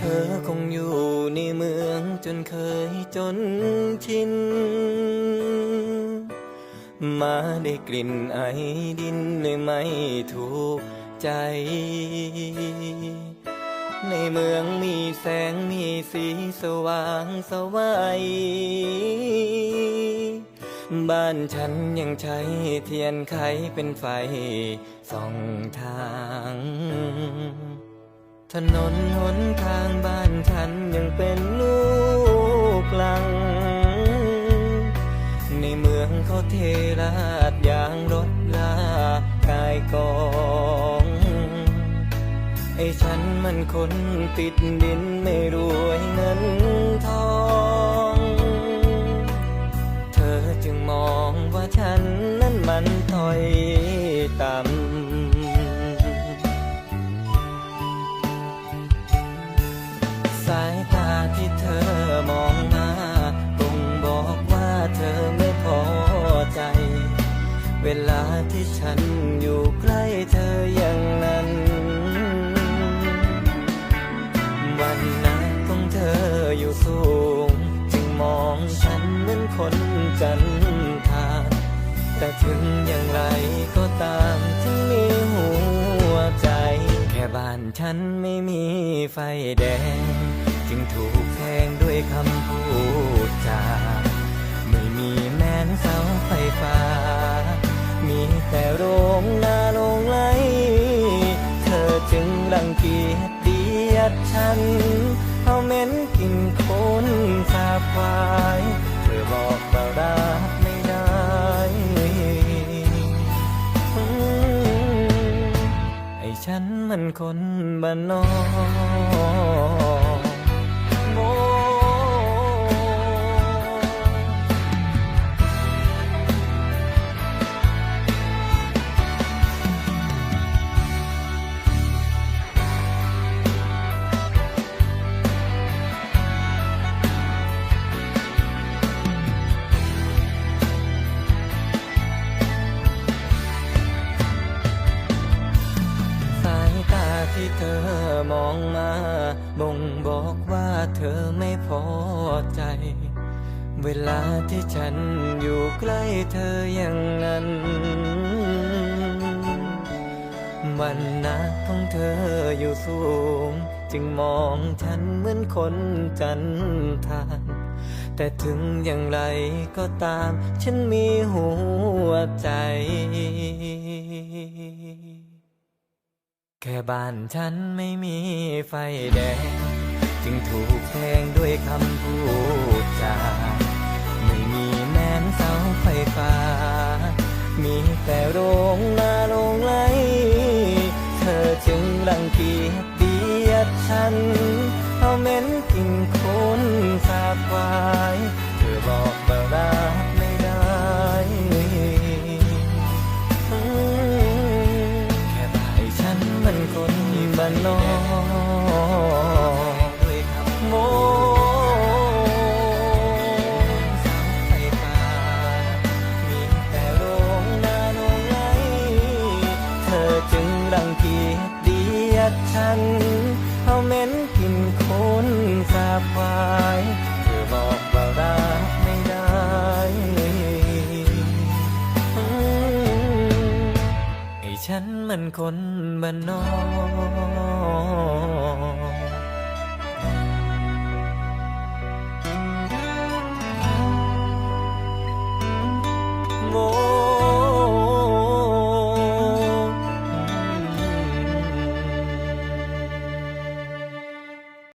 ธอคงอยู่ในเมืองจนเคยจนชิน มาได้กลิ่นไอดินเลยไม่ถูกใจ ในเมืองมีแสงมีสีสว่างสวัยบ้านฉันยังใช้เทียนไขเป็นไฟส่องทาง ถนนหนทางบ้านฉันยังเป็นลูกลัง ในเมืองเขาเทราดยางรถลากายกองไอ้ฉันมันคนติดดินไม่รวยเงินทอง เธอจึงมองว่าฉันนั้นมันถอยต่ำ ที่เธอมองมาบ่งบอกว่าเธอไม่พอใจ เวลาที่ฉันอยู่ใกล้เธออย่างนั้น วันนั้นของเธออยู่สูง จึงมองฉันเหมือนคนจันทาแต่ถึงอย่างไรก็ตามที่มีหัวใจ แค่บ้านฉันไม่มีไฟแดง จึงถูก คำพูดจาไม่มีแม้นเสาไฟฟ้า มีแต่โรงนาโรงไหลเธอจึงรังเกียจเดียดฉัน เอาเหม็นกลินคนสาบควายเธอบอกว่ารักไม่ได้อืมไอ้ฉันมันคนบ้านนอก เธอมองมาบ่งบอกว่าเธอไม่พอใจ เวลาที่ฉันอยู่ใกล้เธออย่างนั้นวันนักของเธออยู่สูง จึงมองฉันเหมือนคนจันทานแต่ถึงอย่างไรก็ตาม ฉันมีหัวใจ แค่บ้านฉันไม่มีไฟแดง จึงถูกแทงด้วยคำพูดจาไม่มีแม้นเสาไฟฟ้า มีแต่โรงนาโรงไหลเธอจึงรังเกียจเดียดฉัน เอาเม็นกินคนสาบควาย เธอบอกว่า นอกด้วยคำโมเสาวไฟฟ้ามีแต่โรงนาโรงไหลเธอจึงรังเกียจเดียดฉันเอาเหม็นกลินคนสาบควายเธอบอกว่ารัก คนบ้านนอก